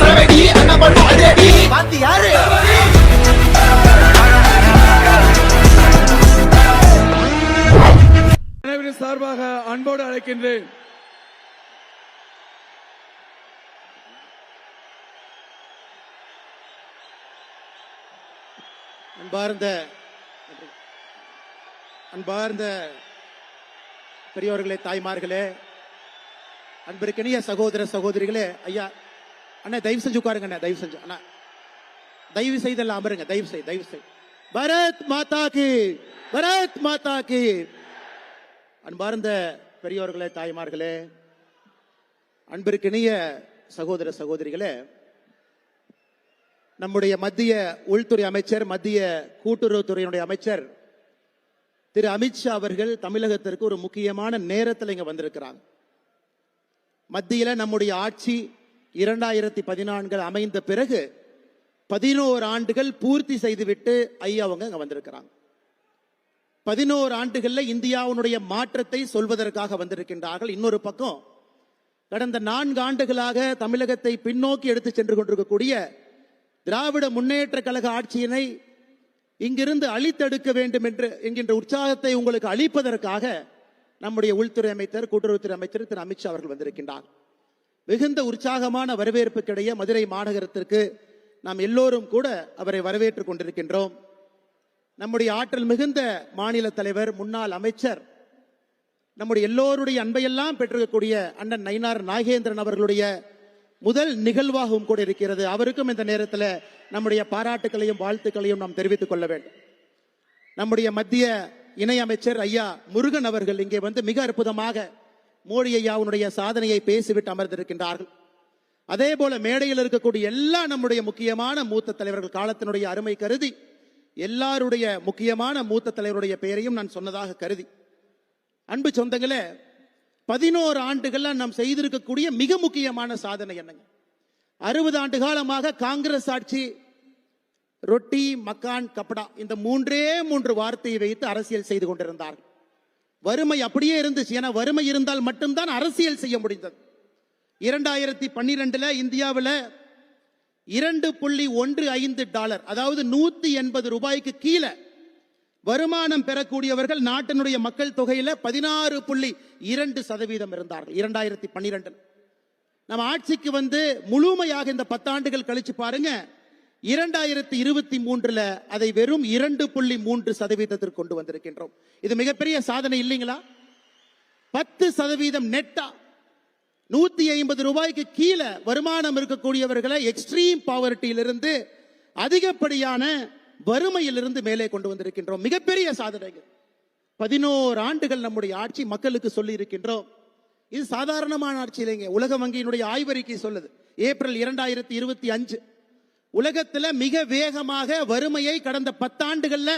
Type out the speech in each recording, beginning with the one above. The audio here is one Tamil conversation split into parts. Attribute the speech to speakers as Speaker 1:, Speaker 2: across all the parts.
Speaker 1: சரவெடி
Speaker 2: பாத்தி யாரு?
Speaker 3: அனைவரின் சார்பாக அன்போடு அழைக்கின்றேன்.
Speaker 4: அன்பார்ந்த அன்பார்ந்த பெரியோர்களே தாய்மார்களே அன்பிற்கினிய சகோதர சகோதரிகளே ஐயா அண்ணா தயவு செஞ்சு உட்காருங்க அண்ணா தயவு செஞ்சு அண்ணா. தயவு செய்து எல்லாம் அமருங்க தயவு செய் தயவு செய். பரத் மாதா கி பரத் மாதா கி. அன்பார்ந்த பெரியோர்களே தாய்மார்களே அன்பிற்கினிய சகோதர சகோதரிகளே நம்முடைய மத்திய உள்துறை அமைச்சர் மத்திய கூட்டுறவுத்துறையினுடைய அமைச்சர் திரு அமித்ஷா அவர்கள் தமிழகத்திற்கு ஒரு முக்கியமான நேரத்தில் இங்க வந்திருக்கிறாங்க. மத்தியில நம்முடைய ஆட்சி இரண்டாயிரத்தி பதினான்கு அமைந்த பிறகு பதினோரு ஆண்டுகள் பூர்த்தி செய்துவிட்டு ஐயா அவங்க அங்க வந்திருக்கிறாங்க. பதினோரு ஆண்டுகள்ல இந்தியாவினுடைய மாற்றத்தை சொல்வதற்காக வந்திருக்கின்றார்கள். இன்னொரு பக்கம் கடந்த நான்கு ஆண்டுகளாக தமிழகத்தை பின்னோக்கி எடுத்து சென்று கொண்டிருக்கக்கூடிய திராவிட முன்னேற்ற கழக ஆட்சியினை இங்கிருந்து அழித்தெடுக்க வேண்டும் என்று என்கின்ற உற்சாகத்தை உங்களுக்கு அளிப்பதற்காக நம்முடைய உள்துறை அமைச்சர் கூட்டுறவுத்துறை அமைச்சர் திரு. அமித்ஷா அவர்கள் வந்திருக்கின்றார். மிகுந்த உற்சாகமான வரவேற்புக்கிடையே மதுரை மாநகரத்திற்கு நாம் எல்லோரும் கூட அவரை வரவேற்றுக் கொண்டிருக்கின்றோம். நம்முடைய ஆற்றல் மிகுந்த மாநில தலைவர் முன்னாள் அமைச்சர் நம்முடைய எல்லோருடைய அன்பையெல்லாம் பெற்றிருக்கக்கூடிய அண்ணன் நயினார் நாகேந்திரன் அவர்களுடைய முதல் நிகழ்வாகவும் கூட இருக்கிறது. அவருக்கும் இந்த நேரத்தில் நம்முடைய பாராட்டுகளையும் வாழ்த்துக்களையும் நாம் தெரிவித்துக் கொள்ள வேண்டும். நம்முடைய மத்திய இணையமைச்சர் ஐயா முருகன் அவர்கள் இங்கே வந்து மிக அற்புதமாக மோடி ஐயாவுடைய சாதனையை பேசிவிட்டு அமர்ந்திருக்கின்றார்கள். அதே போல மேடையில் இருக்கக்கூடிய எல்லா நம்முடைய முக்கியமான மூத்த தலைவர்கள் காலத்தினுடைய அருமை கருதி எல்லாருடைய முக்கியமான மூத்த தலைவருடைய பெயரையும் நான் சொன்னதாக கருதி. அன்பு சொந்தங்களே பதினோரு ஆண்டுகள்ல நாம் செய்திருக்கக்கூடிய மிக முக்கியமான சாதனை என்னங்க? அறுபது ஆண்டு காலமாக காங்கிரஸ் ஆட்சி ரொட்டி மக்கான் கப்படா இந்த மூன்றே மூன்று வார்த்தையை வைத்து அரசியல் செய்து கொண்டிருந்தார்கள். வறுமை அப்படியே இருந்துச்சு. ஏன்னா வறுமை இருந்தால் மட்டும்தான் அரசியல் செய்ய முடிந்தது. இரண்டாயிரத்தி பன்னிரெண்டுல இந்தியாவில் இரண்டு புள்ளி ஒன்று ஐந்து டாலர் அதாவது நூத்தி எண்பது ரூபாய்க்கு கீழே வருமானம் பெறக்கூடியவர்கள் நாட்டினுடைய மக்கள் தொகையில பதினாறு புள்ளி இரண்டு சதவீதம் இருந்தார்கள் இரண்டாயிரத்தி பன்னிரெண்டில். நம்ம ஆட்சிக்கு வந்து முழுமையாக இந்த பத்தாண்டுகள் கழிச்சு பாருங்க இரண்டாயிரத்தி இருபத்தி மூன்றுல அதை வெறும் இரண்டு புள்ளி மூன்று சதவீதத்திற்கு கொண்டு வந்திருக்கின்றோம். இது மிகப்பெரிய சாதனை இல்லைங்களா? பத்து சதவீதம் நெட்டா நூத்தி ஐம்பது ரூபாய்க்கு கீழே வருமானம் இருக்கக்கூடியவர்களை எக்ஸ்ட்ரீம் பாவர்ட்டியிலிருந்து அதிகப்படியான வறுமையிலிருந்து மேலே கொண்டு வந்திருக்கின்றோம். மிகப்பெரிய சாதனைகள் பதினோரு ஆண்டுகள் நம்முடைய ஆட்சி மக்களுக்கு சொல்லி இருக்கின்றோம் இது சாதாரணமான ஆட்சி இல்லைங்க. உலக வங்கியினுடைய ஆய்வறிக்கை சொல்லுது. ஏப்ரல் இரண்டாயிரத்தி இருபத்தி அஞ்சு. உலகத்துல மிக வேகமாக வறுமையை கடந்த பத்தாண்டுகள்ல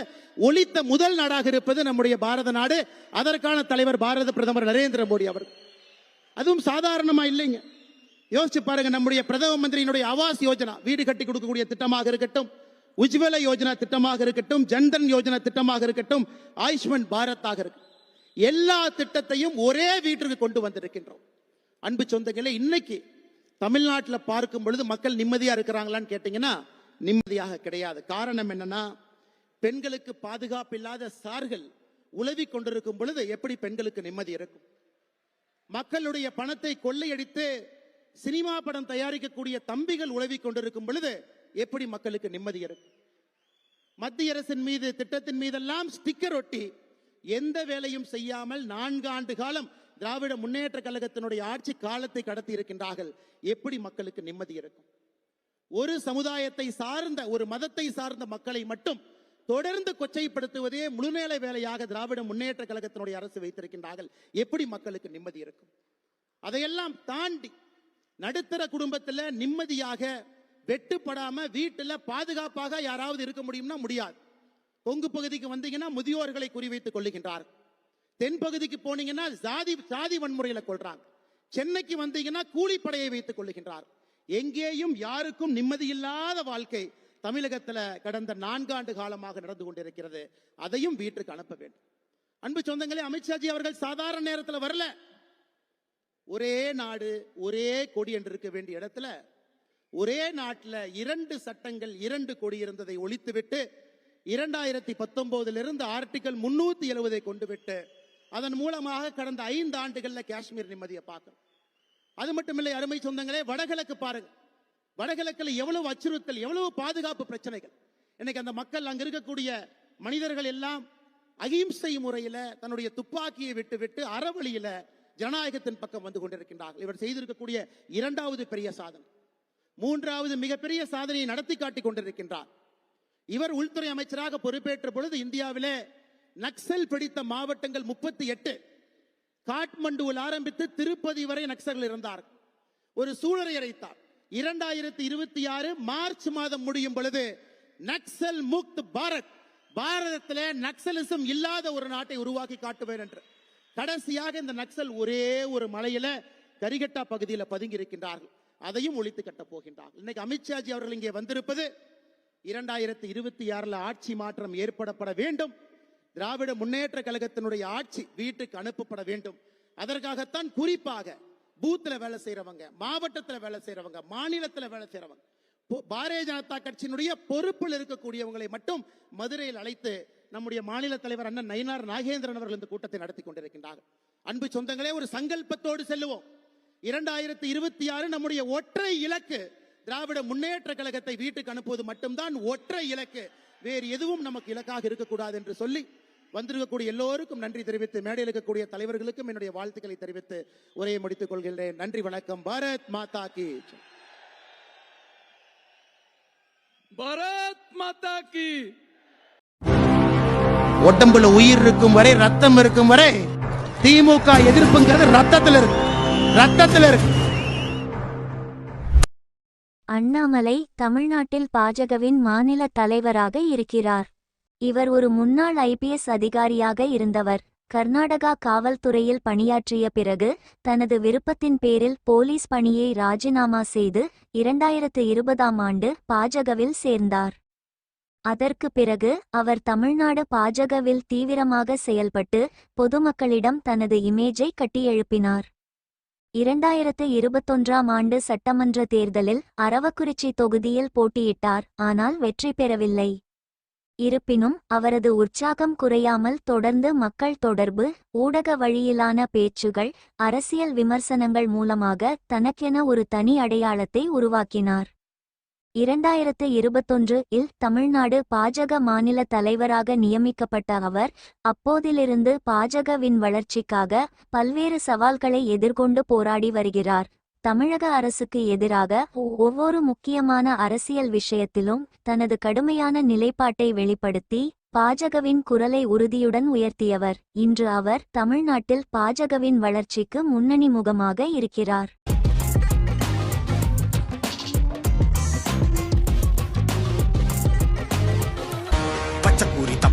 Speaker 4: ஒழித்த முதல் நாடாக இருப்பது நம்முடைய பாரத நாடு. அதற்கான தலைவர் பாரத பிரதமர் நரேந்திர மோடி அவர்கள். அதுவும் சாதாரணமா இல்லைங்க. யோசிச்சு பாருங்க நம்முடைய பிரதம மந்திரியினுடைய ஆவாஸ் யோஜனா வீடு கட்டி கொடுக்கக்கூடிய திட்டமாக இருக்கட்டும் உஜ்வல யோஜனா திட்டமாக இருக்கட்டும் ஜன்தன் யோஜனா திட்டமாக இருக்கட்டும் ஆயுஷ்மன் பாரத்தாக இருக்கு எல்லா திட்டத்தையும் ஒரே வீட்டிற்கு கொண்டு வந்திருக்கின்றோம். அன்பு சொந்தங்களே இன்னைக்கு தமிழ்நாட்டில் பார்க்கும் பொழுது மக்கள் நிம்மதியா இருக்கிறாங்களான்னு கேட்டீங்கன்னா நிம்மதியாக கிடையாது. காரணம் என்னன்னா பெண்களுக்கு பாதுகாப்பு இல்லாத சார்கள் உலவி கொண்டிருக்கும் பொழுது எப்படி பெண்களுக்கு நிம்மதி இருக்கும்? மக்களுடைய பணத்தை கொள்ளையடித்து சினிமா படம் தயாரிக்கக்கூடிய தம்பிகள் உழவி கொண்டிருக்கும் பொழுது எப்படி மக்களுக்கு நிம்மதி இருக்கும்? மத்திய அரசின் மீது திட்டத்தின் மீதெல்லாம் ஸ்டிக்கர் ஒட்டி எந்த வேலையும் செய்யாமல் நான்கு ஆண்டு காலம் திராவிட முன்னேற்ற கழகத்தினுடைய ஆட்சி காலத்தை கடத்தி இருக்கின்றார்கள். எப்படி மக்களுக்கு நிம்மதி இருக்கும்? ஒரு சமுதாயத்தை சார்ந்த ஒரு மதத்தை சார்ந்த மக்களை மட்டும் தொடர்ந்து கொச்சைப்படுத்துவதே முழுநேல வேலையாக திராவிட முன்னேற்ற கழகத்தினுடைய அரசு வைத்திருக்கின்றார்கள். எப்படி மக்களுக்கு நிம்மதி இருக்கும்? அதையெல்லாம் தாண்டி நடுத்தர குடும்பத்துல நிம்மதியாக வெட்டுப்படாம வீட்டுல பாதுகாப்பாக யாராவது இருக்க முடியும்னா முடியாது. கொங்கு பகுதிக்கு வந்தீங்கன்னா முதியோர்களை குறிவைத்துக் கொள்ளுகின்றார்கள். தென்பகுதிக்கு போனீங்கன்னா சாதி சாதி வன்முறையில கொள்றாங்க சென்னைக்கு வந்தீங்கன்னா கூலிப்படையை வைத்துக் கொள்ளுகின்றார். எங்கேயும் யாருக்கும் நிம்மதி இல்லாத வாழ்க்கை தமிழகத்துல கடந்த நான்காண்டு காலமாக நடந்து கொண்டிருக்கிறது. அதையும் வீட்டுக்கு அனுப்ப வேண்டும். அன்பு சொந்தங்களே அமித்ஷாஜி அவர்கள் சாதாரண நேரத்தில் வரல. ஒரே நாடு ஒரே கொடி என்று இருக்க வேண்டிய இடத்துல ஒரே நாட்டில் இரண்டு சட்டங்கள் இரண்டு கொடி இருந்ததை ஒழித்துவிட்டு இரண்டாயிரத்தி பத்தொன்பதிலிருந்து ஆர்டிகல் முன்னூத்தி எழுவதை கொண்டு விட்டு அதன் மூலமாக கடந்த ஐந்து ஆண்டுகளில் காஷ்மீர் நிம்மதியை பார்க்கிறோம். அது மட்டுமில்லை அருமை சொந்தங்களே வடகிழக்கு பாருங்க. வடகிழக்கில் எவ்வளவு அச்சுறுத்தல் எவ்வளவு பாதுகாப்பு பிரச்சனைகள். இன்னைக்கு அந்த மக்கள் அங்க இருக்கக்கூடிய மனிதர்கள் எல்லாம் அகிம்சை முறையில தன்னுடைய துப்பாக்கியை விட்டு விட்டு அறவழியில ஜனநாயகத்தின் பக்கம் வந்து கொண்டிருக்கின்றார்கள். இவர் செய்திருக்கக்கூடிய இரண்டாவது பெரிய சாதனை. மூன்றாவது மிகப்பெரிய சாதனையை நடத்தி காட்டி கொண்டிருக்கின்றார். இவர் உள்துறை அமைச்சராக பொறுப்பேற்ற பொழுது இந்தியாவிலே நக்சல் பிடித்த மாவட்டங்கள் முப்பத்தி எட்டு. காட்மண்டுவில் ஆரம்பித்து திருப்பதி வரை நக்சல்கள் இருந்தார். ஒரு சூழலை அடைத்தார். இரண்டாயிரத்தி இருபத்தி ஆறு மார்ச் மாதம் முடியும் பொழுது நக்சல் முக்த் பாரத். பாரதத்தில் நக்சலிசம் இல்லாத ஒரு நாட்டை உருவாக்கி காட்டுவேன் என்று. கடைசியாக இந்த நக்சல் ஒரே ஒரு மலையில கரிகட்டா பகுதியில் பதுங்கி இருக்கின்றார்கள் அதையும் ஒழித்து கட்டப் போகின்றார்கள். இன்னைக்கு அமித்ஷாஜி அவர்கள் இங்கே வந்திருப்பது இரண்டாயிரத்தி இருபத்தி ஆறுல ஆட்சி மாற்றம் ஏற்படப்பட வேண்டும். திராவிட முன்னேற்ற கழகத்தினுடைய ஆட்சி வீட்டுக்கு அனுப்பப்பட வேண்டும். அதற்காகத்தான் குறிப்பாக பூத்துல வேலை செய்யறவங்க மாவட்டத்தில் வேலை செய்யறவங்க மாநிலத்தில் வேலை செய்யறவங்க பாரதிய ஜனதா கட்சியினுடைய பொறுப்பில் இருக்கக்கூடியவங்களை மட்டும் மதுரையில் அழைத்து நம்முடைய மாநில தலைவர் அண்ணன் நயினார் நாகேந்திரன் அவர்கள் இந்த கூட்டத்தை நடத்தி கொண்டிருக்கின்றார்கள். அன்பு சொந்தங்களே ஒரு சங்கல்பத்தோடு செல்லுவோம். இரண்டாயிரத்தி இருபத்தி ஆறு நம்முடைய ஒற்றை இலக்கு திராவிட முன்னேற்ற கழகத்தை வீட்டுக்கு அனுப்புவது மட்டும்தான் ஒற்றை இலக்கு. வேறு எதுவும் நமக்கு இலக்காக இருக்கக்கூடாது என்று சொல்லி வந்திருக்கக்கூடிய எல்லோருக்கும் நன்றி தெரிவித்து மேடையில் இருக்கக்கூடிய தலைவர்களுக்கும் என்னுடைய வாழ்த்துக்களை தெரிவித்து உரையை முடித்துக் கொள்கின்றேன். நன்றி வணக்கம். பாரத் மாதா கி.
Speaker 3: பாரத் மாதா கி
Speaker 4: உடம்புல உயிர் இருக்கும் வரை ரத்தம் இருக்கும் வரை திமுக எதிர்ப்புங்கிறது ரத்தத்தில் இருக்கு. ரத்தத்தில் இருக்கு.
Speaker 2: அண்ணாமலை தமிழ்நாட்டில் பாஜகவின் மாநில தலைவராக இருக்கிறார். இவர் ஒரு முன்னாள் ஐபிஎஸ் அதிகாரியாக இருந்தவர். கர்நாடகா காவல்துறையில் பணியாற்றிய பிறகு தனது விருப்பத்தின் பேரில் போலீஸ் பணியை ராஜினாமா செய்து இரண்டாயிரத்து இருபதாம் ஆண்டு பாஜகவில் சேர்ந்தார். அதற்கு பிறகு அவர் தமிழ்நாடு பாஜகவில் தீவிரமாக செயல்பட்டு பொதுமக்களிடம் தனது இமேஜை கட்டியெழுப்பினார். இரண்டாயிரத்து இருபத்தொன்றாம் ஆண்டு சட்டமன்ற தேர்தலில் அரவக்குறிச்சி தொகுதியில் போட்டியிட்டார் ஆனால் வெற்றி பெறவில்லை. இருப்பினும் அவரது உற்சாகம் குறையாமல் தொடர்ந்து மக்கள் தொடர்பு ஊடக வழியிலான பேச்சுகள் அரசியல் விமர்சனங்கள் மூலமாக தனக்கென ஒரு தனி அடையாளத்தை உருவாக்கினார். இரண்டாயிரத்து இருபத்தொன்று இல் தமிழ்நாடு பாஜக மாநில தலைவராக நியமிக்கப்பட்ட அவர் அப்போதிலிருந்து பாஜகவின் வளர்ச்சிக்காக பல்வேறு சவால்களை எதிர்கொண்டு போராடி வருகிறார். தமிழக அரசுக்கு எதிராக ஒவ்வொரு முக்கியமான அரசியல் விஷயத்திலும் தனது கடுமையான நிலைப்பாட்டை வெளிப்படுத்தி பாஜகவின் குரலை உறுதியுடன் உயர்த்தியவர். இன்று அவர் தமிழ்நாட்டில் பாஜகவின் வளர்ச்சிக்கு முன்னணி முகமாக இருக்கிறார்.